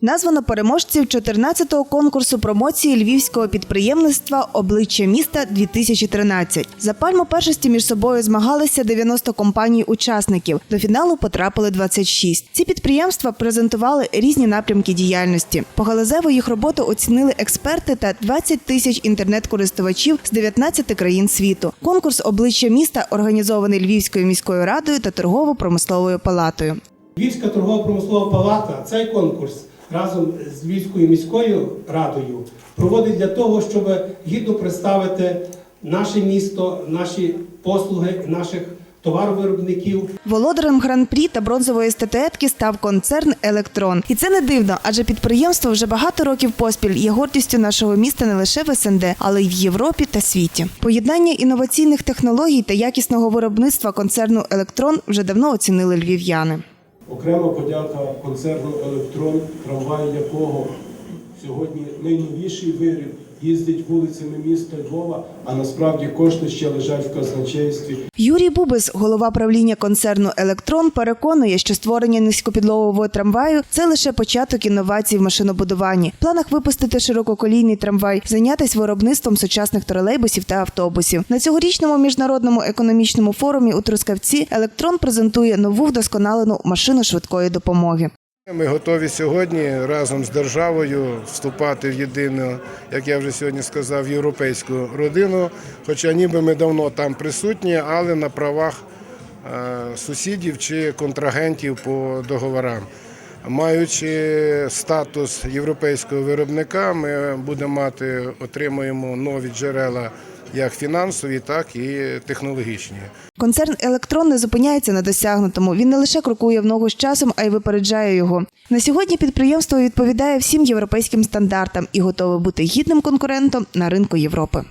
Названо переможців 14-го конкурсу промоції львівського підприємництва Обличчя міста 2013 За пальму першості між собою змагалися 90 компаній-учасників. До фіналу потрапили 26. Ці підприємства презентували різні напрямки діяльності. Погалазево їх роботу оцінили експерти та 20 тисяч інтернет-користувачів з 19 країн світу. Конкурс Обличчя міста організований Львівською міською радою та торгово-промисловою палатою. Львівська торгово-промислова палата цей конкурс разом з Львівською міською радою проводить для того, щоб гідно представити наше місто, наші послуги, наших товаровиробників. Володарем гран-прі та бронзової статуетки став концерн Електрон. І це не дивно, адже підприємство вже багато років поспіль є гордістю нашого міста не лише в СНД, але й в Європі та світі. Поєднання інноваційних технологій та якісного виробництва концерну Електрон вже давно оцінили львів'яни. Окрема подяка концерну Електрон, трамвай якого сьогодні найновіший виріб їздить вулицями міста Львова, а насправді кошти ще лежать в казначействі. Юрій Бубис, голова правління концерну Електрон, переконує, що створення низькопідлогового трамваю це лише початок інновацій в машинобудуванні. В планах випустити ширококолійний трамвай, зайнятися виробництвом сучасних тролейбусів та автобусів. На цьогорічному міжнародному економічному форумі у Трускавці Електрон презентує нову вдосконалену машину швидкої допомоги. Ми готові сьогодні разом з державою вступати в єдину, як я вже сьогодні сказав, європейську родину. Хоча ніби ми давно там присутні, але на правах е, сусідів чи контрагентів по договорам. Маючи статус європейського виробника, ми будемо мати, отримуємо нові джерела як фінансові, так і технологічні. Концерн Електрон не зупиняється на досягнутому. Він не лише крокує в ногу з часом, а й випереджає його. На сьогодні підприємство відповідає всім європейським стандартам і готове бути гідним конкурентом на ринку Європи.